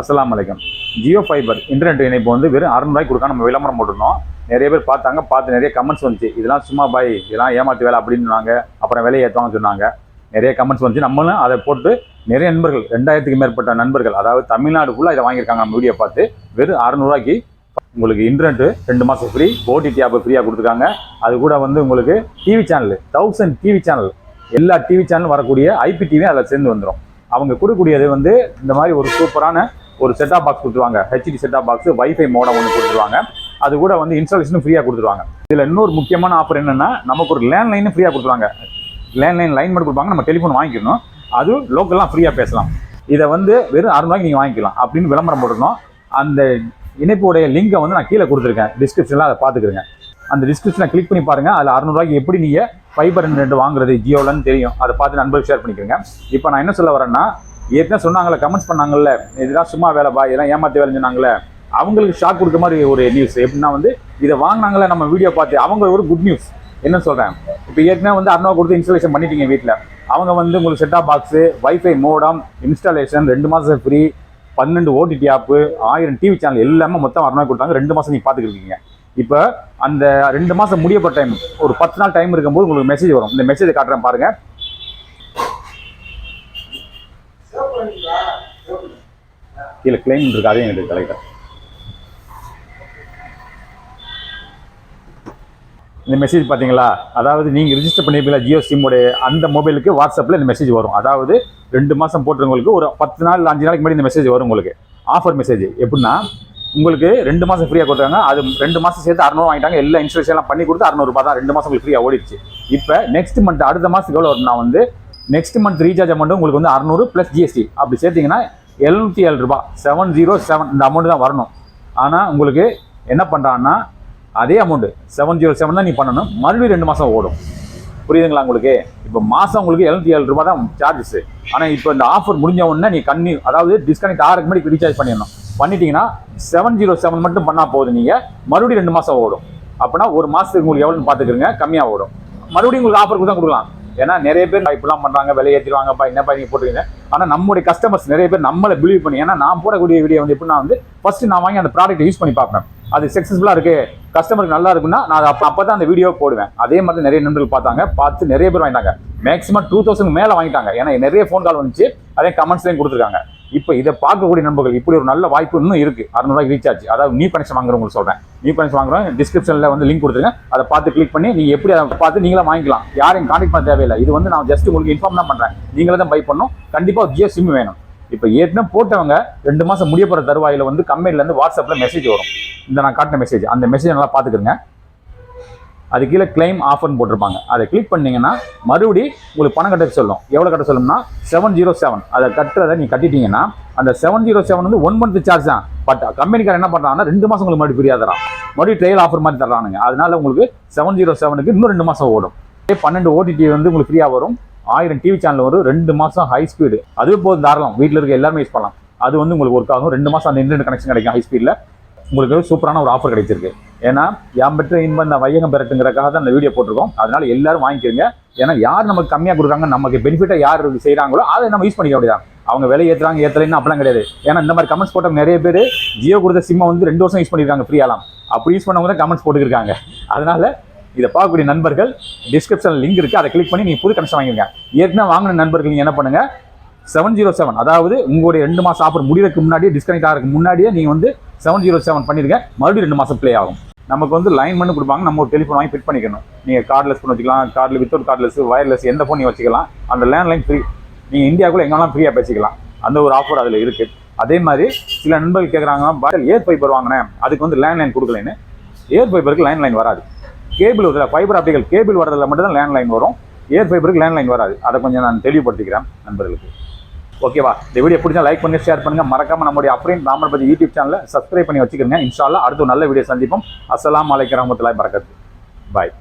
அஸ்லாம் அலைக்கும். Jio fibre internet இணைப்பு வந்து வெறும் அறுநூறுவாய்க்கு கொடுக்க நம்ம விளம்பரம் போட்டிருந்தோம். நிறைய பேர் பார்த்தாங்க பார்த்து நிறைய கமெண்ட்ஸ் வந்துச்சு. இதெல்லாம் சும்மா பாய் இதெல்லாம் ஏமாத்து வேலை அப்படின்னு சொன்னாங்க. அப்புறம் விலையை ஏற்றுவாங்கன்னு சொன்னாங்க. நிறைய கமெண்ட்ஸ் வந்துச்சு. நம்மளும் அதை போட்டு நிறைய நண்பர்கள் ரெண்டாயிரத்துக்கு மேற்பட்ட நண்பர்கள் அதாவது தமிழ்நாடு ஃபுல்லாக இதை வாங்கியிருக்காங்க நம்ம வீடியோ பார்த்து. வெறும் அறநூறுவாய்க்கு உங்களுக்கு இன்டர்நெட் ரெண்டு மாதம் ஃப்ரீ ஓடிடி ஆப் ஃப்ரீயாக கொடுத்துருக்காங்க. அது கூட வந்து உங்களுக்கு TV channel thousand TV channel எல்லா டிவி சேனலும் வரக்கூடிய ஐபி டிவியும் அதில் சேர்ந்து வந்துடும் அவங்க கொடுக்கக்கூடியது வந்து இந்த மாதிரி ஒரு சூப்பரான ஒரு செட்டாப் பாக்ஸ் கொடுத்துருவாங்க. HD set top box wifi modem ஒன்று கொடுத்துருவாங்க. அது கூட வந்து இன்ஸ்டாலேஷனும் ஃப்ரீயாக கொடுத்துருவாங்க. இதில் இன்னொரு முக்கியமான ஆஃபர் என்னென்னா நமக்கு ஒரு லேண்ட்லைனும் ஃப்ரீயாக கொடுத்துருவாங்க. லேண்ட்லைன் லைன் மட்டும் கொடுப்பாங்க நம்ம டெலிஃபோன் வாங்கிக்கணும். அது லோக்கல்லாம் ஃப்ரீயாக பேசலாம். இதை வந்து வெறும் அறுநூறுவாய்க்கு நீங்கள் வாங்கிக்கலாம் அப்படின்னு விளம்பரம் போட்டிருந்தோம் அந்த இணைப்புடைய லிங்கை வந்து நான் கீழே கொடுத்துருக்கேன். டிஸ்கிரிப்ஷனில் அதை பார்த்துக்கிறேங்க. அந்த டிஸ்கிரிப்ஷனை கிளிக் பண்ணி பாருங்கள் அதில் அறுநூறுவாய்க்கு எப்படி நீங்கள் ஃபைபர் இன்டர்நெட் வாங்குறது ஜியோலன்னு தெரியும். அதை பார்த்து நண்பர்கள் ஷேர் பண்ணிக்கிறேங்க. இப்போ நான் என்ன சொல்ல வரேன்னா ஏற்கனவே சொன்னாங்களே கமெண்ட்ஸ் பண்ணாங்கல்ல இதெல்லாம் சும்மா வேலை பா இதெல்லாம் ஏமாத்தி வேலை சொன்னாங்களே அவங்களுக்கு ஷாக் கொடுக்க மாதிரி ஒரு நியூஸ் எப்படின்னா வந்து இதை வாங்கினாங்களே நம்ம வீடியோ பார்த்து அவங்க ஒரு குட் நியூஸ் என்ன சொல்கிறேன் இப்போ ஏற்கனவே வந்து அறுநூறு கொடுத்து இன்ஸ்டாலேஷன் பண்ணிட்டீங்க வீட்டில் அவங்க வந்து உங்களுக்கு set top box wifi modem installation ரெண்டு மாதம் ஃப்ரீ பன்னெண்டு ஓடிடி ஆப்பு ஆயிரம் டிவி சேனல் எல்லாமே மொத்தம் அறுநூறு கொடுத்தாங்க. ரெண்டு மாதம் நீங்கள் பார்த்துக்கிருக்கீங்க இப்போ அந்த ரெண்டு மாதம் முடியப்பட்ட டைம் ஒரு பத்து நாள் டைம் இருக்கும்போது உங்களுக்கு மெசேஜ் வரும். இந்த மெசேஜை காட்டுறேன் பாருங்கள் கீழே கிளைம் இருக்கு அதையும் எனக்கு கலெக்டர் இந்த மெசேஜ் பார்த்தீங்களா? அதாவது நீங்கள் ரிஜிஸ்டர் பண்ணியிருப்பீங்களா ஜியோ சிம்முடைய அந்த மொபைலுக்கு வாட்ஸ்அப்பில் இந்த மெசேஜ் வரும். அதாவது ரெண்டு மாதம் போட்டுறவங்களுக்கு ஒரு பத்து நாள் அஞ்சு நாளைக்கு முன்னாடி இந்த மெசேஜ் வரும் உங்களுக்கு. ஆஃபர் மெசேஜ் எப்படின்னா உங்களுக்கு ரெண்டு மாதம் ஃப்ரீயாக கொடுத்தாங்க. அது ரெண்டு மாதம் சேர்த்து அறுநூறு வாங்கிட்டாங்க. எல்லா இன்சூரன்ஸ் எல்லாம் பண்ணி கொடுத்து அறுநூறுபா தான் ரெண்டு மாதம் உங்களுக்கு ஃப்ரீயாக ஓடிடுச்சு. இப்போ நெக்ஸ்ட் மந்த் அடுத்த மாதத்துக்கு எவ்வளோ வரும்னா வந்து நெக்ஸ்ட் மந்த் ரீசார்ஜ் அமௌண்ட் உங்களுக்கு வந்து அறுநூறு ப்ளஸ் ஜிஎஸ்டி அப்படி சேர்த்தீங்கன்னா எழுநூற்றி ஏழு ரூபா. செவன் ஜீரோ செவன் இந்த அமௌண்ட் தான் வரணும். ஆனால் உங்களுக்கு என்ன பண்ணுறான்னா அதே அமௌண்ட்டு செவன் ஜீரோ செவன் தான் நீ பண்ணணும். மறுபடியும் ரெண்டு மாதம் ஓடும். புரியுதுங்களா உங்களுக்கு? இப்போ மாதம் உங்களுக்கு எழுநூத்தி ஏழு ரூபா தான் சார்ஜஸ் ஆனால் இப்போ இந்த ஆஃபர் முடிஞ்ச உடனே நீ கண்ணி அதாவது டிஸ்கனெக்ட் ஆகிறக்கு முன்னாடி ரீசார்ஜ் பண்ணிடணும். பண்ணிட்டீங்கன்னா செவன் ஜீரோ செவன் மட்டும் பண்ணால் போதும் நீங்கள் மறுபடியும் ரெண்டு மாதம் ஓடும். அப்படின்னா ஒரு மாதத்துக்கு உங்களுக்கு எவ்வளோன்னு பார்த்துக்கிறங்க கம்மியாக ஓடும். மறுபடியும் உங்களுக்கு ஆஃபர் தான் கொடுக்கலாம். ஏன்னா நிறைய பேர் இப்படிலாம் பண்ணுறாங்க விலை ஏற்றிடுவாங்கப்பா என்னப்பா நீங்கள் போட்டுருக்கீங்க? ஆனால் நம்முடைய கஸ்டமர்ஸ் நிறைய பேர் நம்மளை பிலீவ் பண்ணி ஏன்னா நான் போடக்கூடிய வீடியோ வந்து எப்படின்னா வந்து ஃபஸ்ட்டு நான் வாங்கி அந்த ப்ராடக்ட் யூஸ் பண்ணி பார்ப்பேன். அது சக்ஸஸ்ஃபுல்லாக இருக்குது கஸ்டமருக்கு நல்லா இருக்குன்னா நான் அப்போ அப்போ தான் அந்த வீடியோ போடுவேன். அதே மாதிரி நிறைய நண்பர்கள் பார்த்தாங்க பார்த்து நிறைய பேர் வாங்கிட்டாங்க. மேக்ஸிமம் டூ தௌசண்ட் மேலே வாங்கிட்டாங்க. ஏன்னா நிறைய ஃபோன் கால் வந்துச்சு அதே கமெண்ட்ஸ்லையும் கொடுத்துருக்காங்க. இப்போ இதை பார்க்கக்கூடிய நண்பர்கள் இப்படி ஒரு நல்ல வாய்ப்பு இன்னும் இருக்கு. அறுநூறுவாய்க்கு ரீசார்ஜ் அதாவது நியூ கனெக்ஷன் வாங்குறவங்களுக்கு சொல்றேன். நியூ கனெக்ஷன் வாங்குறோம் டிஸ்கிரிப்ஷனில் வந்து லிங்க் கொடுத்துருங்க. அதை பார்த்து கிளிக் பண்ணி நீங்க எப்படி அதை பார்த்து நீங்களே வாங்கிக்கலாம். யாரையும் கான்டெக்ட் பண்ண தேவையில்லை. இது வந்து நான் ஜஸ்ட் உங்களுக்கு இன்ஃபார்ம் தான் பண்றேன். நீங்களே தான் பை பண்ணணும். கண்டிப்பாக ஜியோ சிம் வேணும். இப்போ ஏற்கனவே போட்டவங்க ரெண்டு மாசம் முடிய போகிற தருவாயில் வந்து கம்பெனில இருந்து வாட்ஸ்அப்ல மெசேஜ் வரும். இந்த நான் காட்டின மெசேஜ் அந்த மெசேஜ் நல்லா பார்த்துக்குங்க. அது கீழே கிளைம் ஆஃபர்னு போட்டிருப்பாங்க. அதை கிளிக் பண்ணீங்கன்னா மறுபடி உங்களுக்கு பணம் கட்ட சொல்லும். எவ்வளோ கட்ட சொல்லும்னா செவன் ஜீரோ செவன் அதை கட்டுறதை நீ கட்டிட்டீங்கன்னா அந்த செவன் ஜீரோ செவன் வந்து ஒன் மந்த் சார்ஜ் தான். பட் கம்பெனிக்கார என்ன பண்ணுறாங்கன்னா ரெண்டு மாதம் உங்களுக்கு மறுபடியும் ஃப்ரீயாக தரான். மறுபடியும் ட்ரையல் ஆஃபர் மாதிரி தர்றானுங்க. அதனால உங்களுக்கு செவன் ஜீரோ செவனுக்கு இன்னும் ரெண்டு மாதம் ஓடும். பன்னெண்டு ஓடிடி வந்து உங்களுக்கு ஃப்ரீயாக வரும். ஆயிரம் டிவி சேனல் வரும். ரெண்டு மாதம் ஹை ஸ்பீடு அதுவே போதும் தாராளம். வீட்டில் இருக்க எல்லாருமே யூஸ் பண்ணலாம். அது வந்து உங்களுக்கு ஒர்க் ஆகும். ரெண்டு மாதம் அந்த இன்டர்நெட் கனெக்ஷன் கிடைக்கும் ஹை ஸ்பீடில் உங்களுக்கு சூப்பரான ஒரு ஆஃபர் கிடைச்சிருக்கு. ஏன்னா யாம் பெற்ற இன்பம் இந்த வையகம் பெறட்டுங்கிறக்காக தான் இந்த வீடியோ போட்டிருக்கோம். அதனால எல்லாரும் வாங்கிக்கிறீங்க ஏன்னா யார் நமக்கு கம்மியாக கொடுக்குறாங்க நமக்கு பெனிஃபிட்டாக யார் செய்கிறாங்களோ அதை நம்ம யூஸ் பண்ணிக்க முடியாது அவங்க விலை ஏற்றுறாங்க ஏற்றலைன்னு அப்படிலாம் கிடையாது. ஏன்னா இந்த மாதிரி கமெண்ட்ஸ் போட்டவங்க நிறைய பேர் ஜியோ கொடுத்த சிம்மை வந்து ரெண்டு வருஷம் யூஸ் பண்ணியிருக்காங்க ஃப்ரீயாலாம் அப்படி யூஸ் பண்ணவங்க தான் கமெண்ட்ஸ் போட்டுருக்காங்க அதனால இதை பார்க்கக்கூடிய நண்பர்கள் டிஸ்கிரிப்ஷனில் லிங்க் இருக்குது அதை கிளிக் பண்ணி நீங்கள் புது கனெக்ஷன் வாங்கிருங்க. ஏற்கனவே வாங்கின நண்பர்கள் நீங்கள் என்ன பண்ணுங்கள் செவன் ஜீரோ செவன் அதாவது உங்களுடைய ரெண்டு மாதம் ஆஃபர் முடியறதுக்கு முன்னாடியே டிஸ்கனெக்ட் ஆகிறதுக்கு முன்னாடியே நீங்கள் வந்து செவன் ஜீரோ செவன் பண்ணிடுங்க. மறுபடியும் ரெண்டு மாதம் ப்ளே ஆகும். நமக்கு வந்து லைன் பண்ணி கொடுப்பாங்க. நம்ம ஒரு டெலிஃபோன் வாங்கி ஃபிட் பண்ணிக்கணும். நீங்கள் கார்ட்லெஸ் ஃபோன் வச்சுக்கலாம் கார்டில் வித்தவுட் கார்ட்லெஸ் வயர்லெஸ் எந்த ஃபோன் நீங்கள் வச்சுக்கலாம். அந்த லேண்ட்லைன் ஃப்ரீ நீங்கள் இந்தியாவுக்குள்ள எங்கெல்லாம் ஃப்ரீயாக பேசிக்கலாம். அந்த ஒரு ஆஃபர் அதில் இருக்குது அதே மாதிரி சில நண்பர்கள் கேட்குறாங்க பாட்டில் ஏர் ஃபைபர் வாங்கினேன் அதுக்கு வந்து லேண்ட்லைன் கொடுக்கலன்னு. ஏர் ஃபைபருக்கு லைன் வராது. கேபிள் வரல ஃபைபர் ஆப்டிகல் கேபிள் வரதில் மட்டும் தான் லேண்ட்லைன் வரும் ஏர் ஃபைபருக்கு லேண்ட்லைன் வராது. அதை கொஞ்சம் நான் தெளிவுபடுத்திக்கிறேன் நண்பர்களுக்கு. ஓகேவா? இந்த வீடியோ பிடிச்சா லைக் பண்ணி ஷேர் பண்ணுங்க. மறக்காம நம்மளுடைய அப்ரேன் ராமர் பத்தி யூடியூப் சேனலை சப்ஸ்கிரைப் பண்ணி வச்சுக்கிறேங்க இன்ஷால்லா அடுத்த நல்ல வீடியோ சந்திப்போம். அஸ்லாம் அலைக்கும் ரஹ்மத்துல்லாஹி பரக்கத்து பாய்